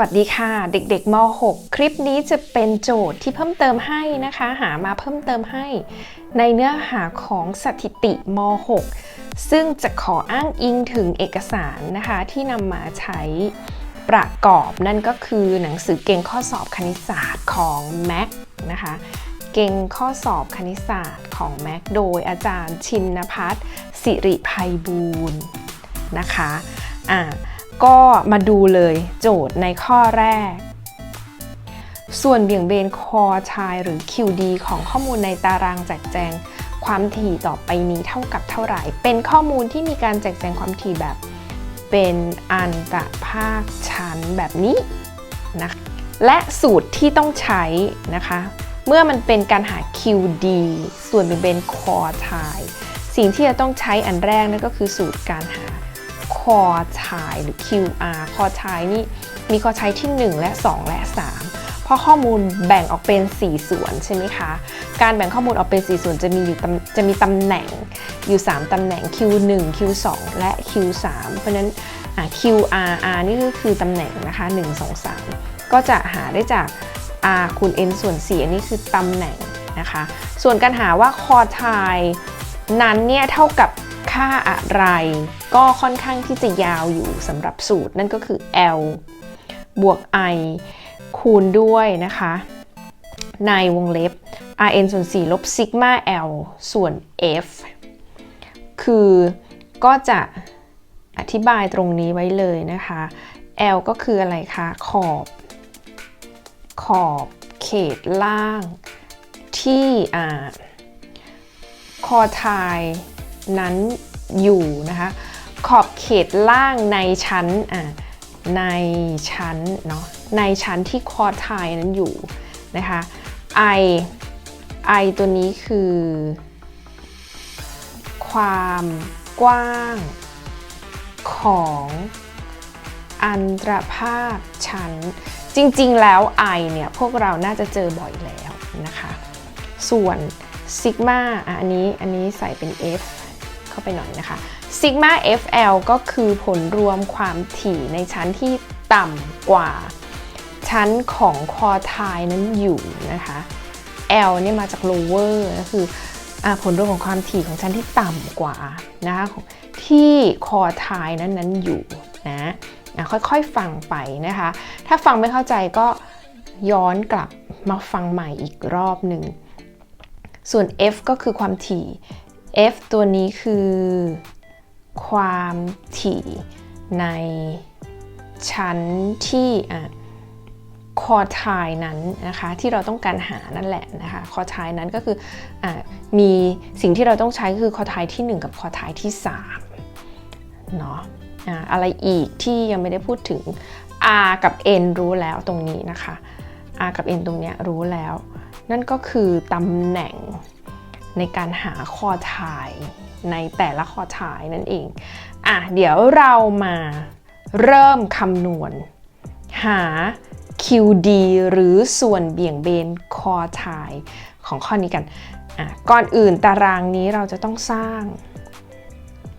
วัสดีค่ะ เด็กๆม .6 คลิปนี้จะเป็นโจทย์ที่เพิ่มเติมให้นะคะ หามาเพิ่มเติมให้ ในเนื้อหาของสถิติม .6 ซึ่งจะขออ้างอิงถึงเอกสารนะคะ ที่นำมาใช้ประกอบนั่นก็คือหนังสือเก่งข้อสอบคณิตศาสตร์ของแม็กนะคะ เก่งข้อสอบคณิตศาสตร์ของแม็กโดยอาจารย์ชินพัฒน์สิริภัยบูรณ์นะคะอ่า ก็มาดูเลยโจทย์ในข้อแรก ส่วนเบี่ยงเบนคอชายหรือ QD ของข้อมูลในตารางแจกแจงความถี่ต่อไปนี้เท่ากับเท่าไหร่ เป็นข้อมูลที่มีการแจกแจงความถี่แบบ เป็นอันตรภาคชั้นแบบนี้นะและสูตรที่ต้องใช้นะคะ เมื่อมันเป็นการหา QD ส่วนเบี่ยงเบนคอชาย สิ่งที่จะต้องใช้อันแรกนั่นก็คือสูตรการหา คอชายหรือ QR คอชายนี่มีคอชายที่ 1 และ 2 และ 3 เพราะข้อมูลแบ่งออกเป็น 4 ส่วนใช่ไหมคะ การแบ่งข้อมูลออกเป็น 4 ส่วนจะมีอยู่จะมีตำแหน่งอยู่ 3 ตำแหน่ง Q1 Q2 และ Q3 เพราะนั้น QR R นี่ก็คือตำแหน่งนะคะ 1 2 3 ก็จะหาได้จาก R คูณ N ส่วน 4 อันนี้คือตำแหน่งนะคะ ส่วนการหาว่าคอชายนั้นเนี่ยเท่ากับ ค่าอะไร ก็ค่อนข้างที่จะยาวอยู่สำหรับสูตร นั่นก็คือ L บวก I คูณด้วยนะคะ ในวงเล็บ Rn ส่วน4ลบซิกมา L ส่วน F คือก็จะอธิบายตรงนี้ไว้เลยนะคะ L ก็คืออะไรคะ ขอบ ขอบเขตล่างที่อ่าคอทาย นั้นอยู่นะคะ ขอบเขตล่างในชั้นอ่าในชั้นเนาะในชั้นที่คอทายนั้นอยู่นะคะ I I ตัวนี้คือ ความกว้างของอันตรภาคชั้น จริงๆ แล้ว I เนี่ยพวกเราน่าจะเจอบ่อยแล้วนะคะ ส่วนซิกมาอันนี้อันนี้ใส่เป็น F เข้าไปหน่อยนะคะซิกมา FL ก็คือผลรวมความถี่ในชั้นที่ต่ำกว่า ชั้นของคอทายนั้นอยู่นะคะ L เนี่ยมาจาก lower ก็คืออผลรวมของความถี่ของชั้นที่ต่ำกว่านะคะที่คอทายนั้นนั้นอยู่นะค่อยๆฟังไปนะคะ ถ้าฟังไม่เข้าใจก็ย้อนกลับมาฟังใหม่อีกรอบหนึ่ง ส่วน F ก็คือความถี่ F ตัวนี้คือ ความถี่ในชั้นที่คอทายนั้นนะคะที่เราต้องการหานั่นแหละนะคะคอทายนั้นก็คืออมีสิ่งที่เราต้องใช้คือคอทายที่ 1 กับคอทายที่3เนาะอะอะไรอีกที่ยังไม่ได้พูดถึง R กับ N รู้แล้วตรงนี้นะคะ R กับ N ตรงเนี้ยรู้แล้ว นั่นก็คือตำแหน่ง ในการหาคอทายในแต่ละคอทายนั่นเองอะเดี๋ยวเรามาเริ่มคำนวณ หา QD หรือส่วนเบี่ยงเบนคอทายของข้อนี้กันอะก่อนอื่นตารางนี้เราจะต้องสร้าง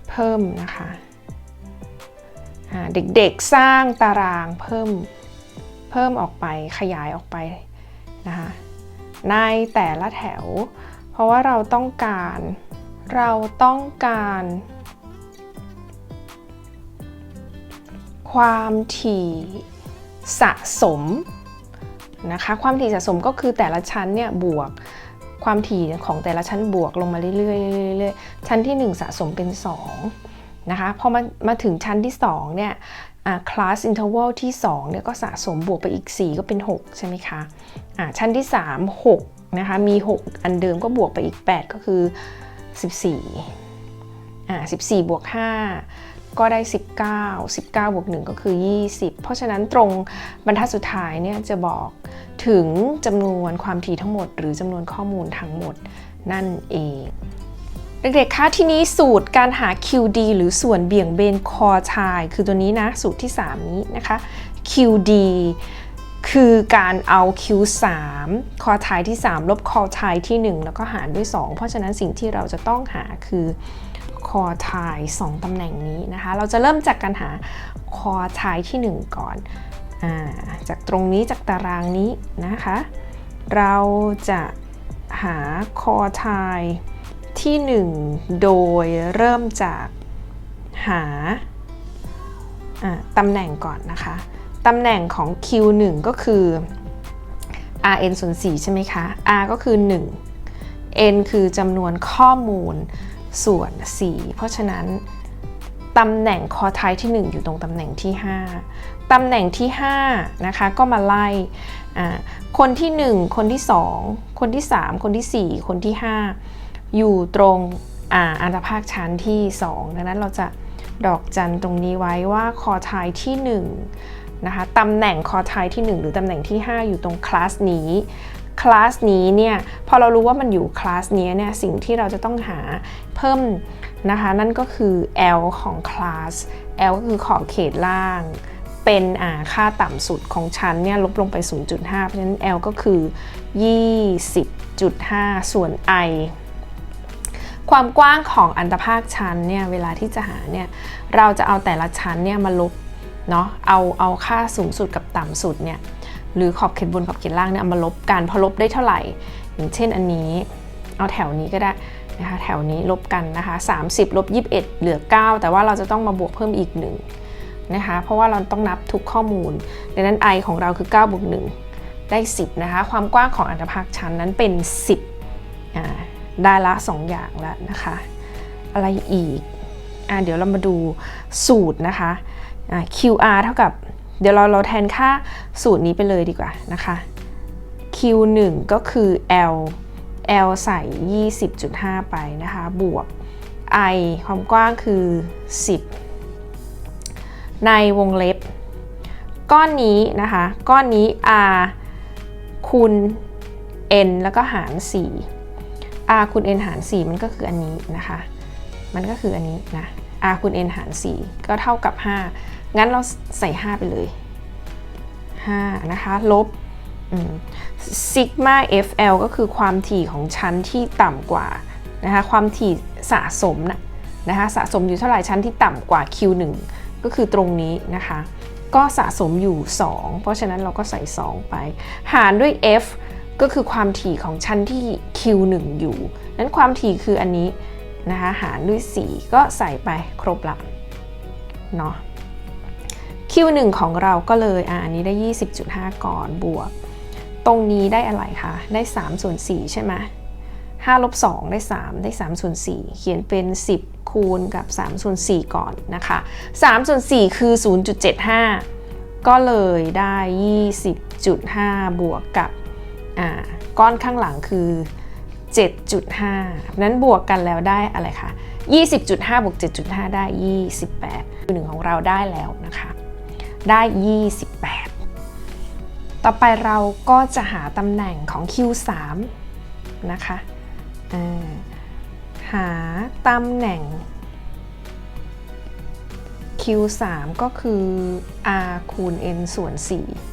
เพิ่มนะคะเด็กๆสร้างตารางเพิ่มเพิ่มออกไปขยายออกไปนะคะในแต่ละแถว ราะว่าเราต้องการ เราต้องการ ความถี่สะสมนะคะความถี่สะสมก็คือแต่ละชั้นเนี่ยบวกความถี่ของแต่ละชั้นบวกลงมาเรื่อยๆเรื่อยๆชั้นที่ 1 สะสมเป็น2นะคะพอมามาถึงชั้นที่2เนี่ยคลาสอินเทอร์วัลที่2เนี่ยก็สะสมบวกไปอีก 4 ก็เป็น 6 ใช่ไหมคะะชั้นที่ 3 6 นะคะมี 6 อันเดิมก็บวกไปอีก 8 ก็คือ 14อ่า14 บวก 5 ก็ได้ 19 19 บวก 1 ก็คือ 20 เพราะฉะนั้นตรงบรรทัดสุดท้ายเนี่ยจะบอกถึงจำนวนความถี่ทั้งหมด หรือจำนวนข้อมูลทั้งหมดนั่นเองเด็กๆ คะทีนี้สูตรการหา QD หรือส่วนเบี่ยงเบนคอชาย คือตัวนี้นะ สูตรที่ 3 นี้นะคะ QD คือการเอา Q3 คอทายที่ 3 ลบคอทายที่ 1 แล้วก็หารด้วย 2 เพราะฉะนั้นสิ่งที่เราจะต้องหาคือคอทาย2ตำแหน่งนี้นะคะ เราจะเริ่มจากการหาคอทายที่ 1 ก่อนอาจากตรงนี้จากตารางนี้นะคะ เราจะหาคอไทที่ 1 โดยเริ่มจากหาาตำแหน่งก่อนนะคะ ตำแหน่งของ Q1 ก็คือ rn ส่วน4ใช่ไหมคะ r ก็คือ 1 n คือจำนวนข้อมูลส่วน 4 เพราะฉะนั้นตำแหน่งคอไทที่ 1 อยู่ตรงตำแหน่งที่ 5 ตำแหน่งที่5นะคะก็มาไล่คนที่ 1 คนที่ 2 คนที่ 3 คนที่ 4 คนที่ 5 อยู่ตรงอ่าอันตภาคชั้นที่ 2 ดังนั้นเราจะดอกจันตรงนี้ไว้ว่าคอไทที่ 1 นะคะตำแหน่งคอไทที่ 1 หรือตำแหน่งที่ 5 อยู่ตรงคลาสนี้คลาสนี้เนี่ยพอเรารู้ว่ามันอยู่คลาสนี้เนี่ยสิ่งที่เราจะต้องหาเพิ่มนะคะนั่นก็คือ L ของคลาส L ก็คือขอบเขตล่าง เป็นอ่าค่าต่ำสุดของชั้นเนี่ยลบลงไป 0.5 เพราะฉะนั้น L ก็คือ 20.5 ส่วน I ความกว้างของอันตภาคชั้นเนี่ยเวลาที่จะหาเนี่ยเราจะเอาแต่ละชั้นเนี่ยมาลบ เนาะเอาเอาค่าสูงสุดกับต่ำสุดเนี่ยหรือขอบเขตบนขอบเขตล่างเนี่ยเอามาลบกันพอลบได้เท่าไหร่ อย่างเช่นอันนี้ เอาแถวนี้ก็ได้นะคะแถวนี้ลบกันนะคะ 30ลบ21 เหลือ 9 แต่ว่าเราจะต้องมาบวกเพิ่มอีก1นะคะเพราะว่าเราต้องนับทุกข้อมูลดังนั้น i ของเราคือ9บวก1ได้ 10นะคะความกว้างของอันตภาคชั้นนั้นเป็น 10ได้ละ 2 อย่างแล้วนะคะ อะไรอีกอ่าเดี๋ยวเรามาดูสูตรนะคะ QR เท่ากับ เดี๋ยวเราเราแทนค่าสูตรนี้ไปเลยดีกว่านะคะ Q1 ก็คือ L L ใส่ 20.5 ไปนะคะ บวก I ความกว้างคือ 10 ในวงเล็บ ก้อนนี้นะคะ ก้อนนี้ R คูณ N แล้วก็หาร 4 R คูณ N หาร 4 มันก็คืออันนี้นะคะ มันก็คืออันนี้นะ R คูณ N หาร 4 ก็เท่ากับ 5 งั้นเราใส่ 5 ไปเลย 5 นะคะ ลบซิกมา FL ก็คือความถี่ของชั้นที่ต่ำกว่านะคะความถี่สะสมนะนะคะสะสมอยู่เท่าไหร่ชั้นที่ต่ำกว่า Q1 ก็คือตรงนี้นะคะ ก็สะสมอยู่ 2 เพราะฉะนั้นเราก็ใส่ 2 ไป หารด้วย F ก็คือความถี่ของชั้นที่ Q1 อยู่นั้นความถี่คืออันนี้นะคะหารด้วย 4 ก็ใส่ไปครบละเนาะ Q1 ของเราก็เลยอ่านี้ได้ 20.5 ก่อนบวก ตรงนี้ได้อะไรคะ ได้3ส่วน4ใช่ไหม5ลบ2ได้ 3 ได้3ส่วน4เขียนเป็น 10 คูณกับ3ส่วน4ก่อนนะคะ3ส่วน4คือ 0.75 ก็เลยได้ 20.5 บวกกับอ่าก้อนข้างหลังคือ 7.5 นั้นบวกกันแล้วได้อะไรคะ 20.5 บวก 7.5 ได้ 28หนึ่งของเราได้แล้วนะคะ ได้ 28 ต่อไปเราก็จะหาตำแหน่งของ Q3 นะคะหาตำแหน่ง Q3 ก็คือ R คูณ N ส่วน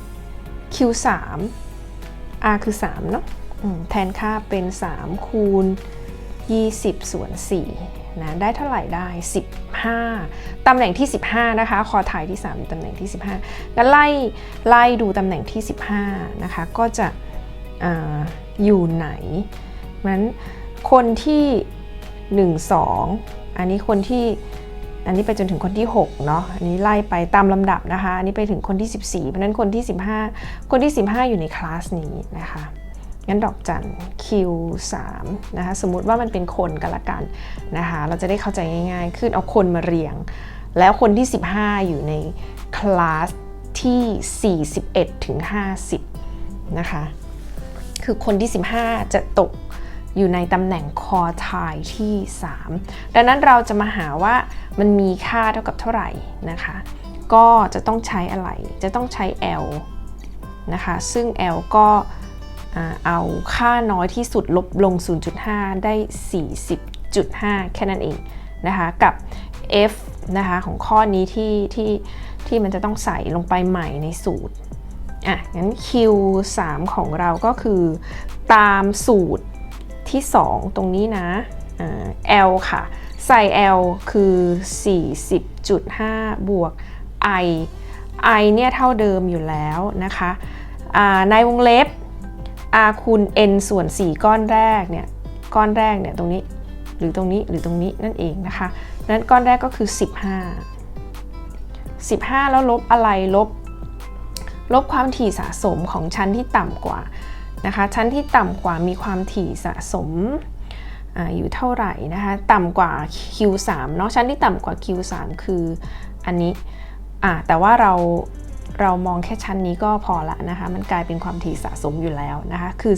4 Q3 R คือ 3 เนาะแทนค่าเป็น 3 คูณ 20 ส่วน 4 นะได้เท่าไหร่ได้ 15 ตำแหน่งที่ 15 นะคะ คอถ่ายที่ 3 ตำแหน่งที่ 15แล้วไล่ไล่ดูตำแหน่งที่ 15 นะคะ ก็จะออยู่ไหนนั้นคนที่ 1 2 อันนี้คนที่อันนี้ไปจนถึงคนที่6เนาะ อันนี้ไล่ไปตามลำดับนะคะ อันนี้ไปถึงคนที่ 14 เพราะนั้นคนที่ 15 คนที่ 15 อยู่ในคลาสนี้นะคะ งั้นดอกจัน Q3 นะคะ สมมุติว่ามันเป็นคนกันละกันนะคะ เราจะได้เข้าใจง่ายๆ ขึ้นเอาคนมาเรียง แล้วคนที่ 15 อยู่ในคลาสที่ 41ถึง50 นะคะ คือคนที่ 15 จะตกอยู่ในตำแหน่งคอทายที่ 3 ดังนั้นเราจะมาหาว่ามันมีค่าเท่ากับเท่าไหร่นะคะ ก็จะต้องใช้อะไร จะต้องใช้ L นะคะ ซึ่ง L ก็ เอาค่าน้อยที่สุดลบลง 0.5 ได้ 40.5 แค่นั้นเองนะคะกับ F นะคะของข้อนี้ที่ที่ที่มันจะต้องใส่ลงไปใหม่ในสูตรอะงั้น Q3 ของเราก็คือตามสูตรที่ 2 ตรงนี้นะ L ค่ะ ใส่ L คือ 40.5 บวก I i เนี่ยเท่าเดิมอยู่แล้วนะคะอ่าในวงเล็บ r คูณ n ส่วน 4 ก้อนแรกเนี่ยก้อนแรกเนี่ยตรงนี้หรือตรงนี้หรือตรงนี้นั่นเองนะคะนั้นก้อนแรกก็คือ 15 15 แล้วลบอะไรลบ ลบความถี่สะสมของชั้นที่ต่ำกว่านะคะชั้นที่ต่ำกว่ามีความถี่สะสมออยู่เท่าไหร่นะคะต่ำกว่า Q3 เนาะชั้นที่ต่ำกว่า Q3 คืออันนี้แต่ว่าเรา เรามองแค่ชั้นนี้ก็พอละนะคะ มันกลายเป็นความถี่สะสมอยู่แล้วนะคะ คือ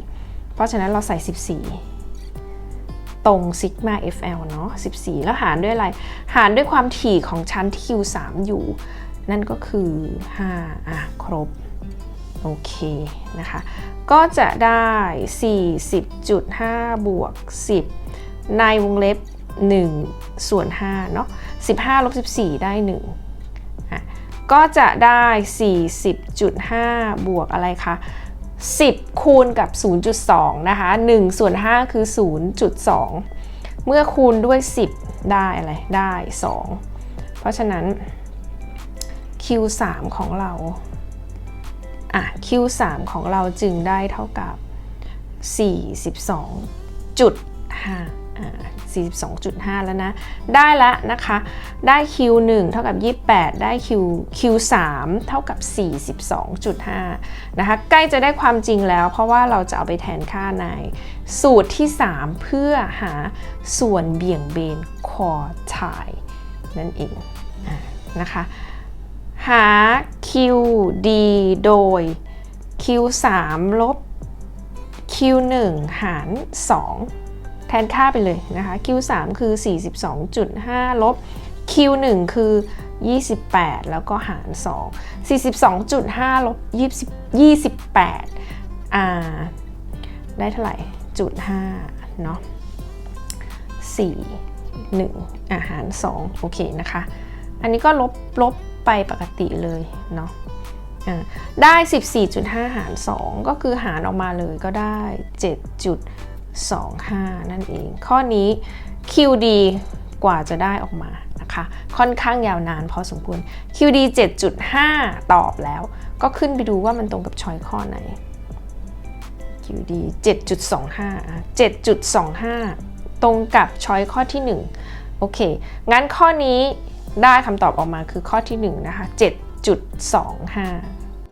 14 เพราะฉะนั้นเราใส่ 14 ตรงซิกมา FL เนาะ14 แล้วหารด้วยอะไร หารด้วยความถี่ของชั้นที่ Q3 อยู่ นั่นก็คือ 5 อะ ครบ โอเคนะคะ ก็จะได้ 40.5 บวก 10 ในวงเล็บ 1 ส่วน5เนาะ15ลบ14 ได้ 1 ก็จะได้ 40.5 บวกอะไรคะ10 คูณกับ 0.2 นะคะ 1 ส่วน 5 คือ 0.2 เมื่อคูณด้วย 10 ได้อะไร ได้ 2 เพราะฉะนั้น Q3 ของเรา อะ Q3 ของเราจึงได้เท่ากับ 42.5อ่า 42.5 แล้วนะ ได้แล้วนะคะ ได้ Q1 เท่ากับ 28 ได้ Q Q3 เท่ากับ 42.5 นะคะ ใกล้จะได้ความจริงแล้ว เพราะว่าเราจะเอาไปแทนค่าในสูตรที่ 3 เพื่อหาส่วนเบี่ยงเบนคอทายนั่นเองนะคะหา QD โดย Q3 ลบ Q1 หาร 2 แทนค่าไปเลยนะคะ Q3 คือ 42.5 ลบ Q1 คือ 28 แล้วก็หาร 2 42.5 ลบ 20 28อ่าได้เท่าไหร่จุด5เนาะ4 1 อาหาร 2 โอเคนะคะ อันนี้ก็ลบลบไปปกติเลยเนาะอ่าได้ 14.5 หาร 2 ก็คือหารออกมาเลยก็ได้ 25 นั่นเอง ข้อนี้ QD กว่าจะได้ออกมานะคะ ค่อนข้างยาวนานพอสมควร QD 7.5 ตอบแล้ว ก็ขึ้นไปดูว่ามันตรงกับชอยข้อไหน QD 7.25อะ7.25 ตรงกับชอยข้อที่ 1 โอเค งั้นข้อนี้ได้คำตอบออกมาคือข้อที่ 1 นะคะ 7.25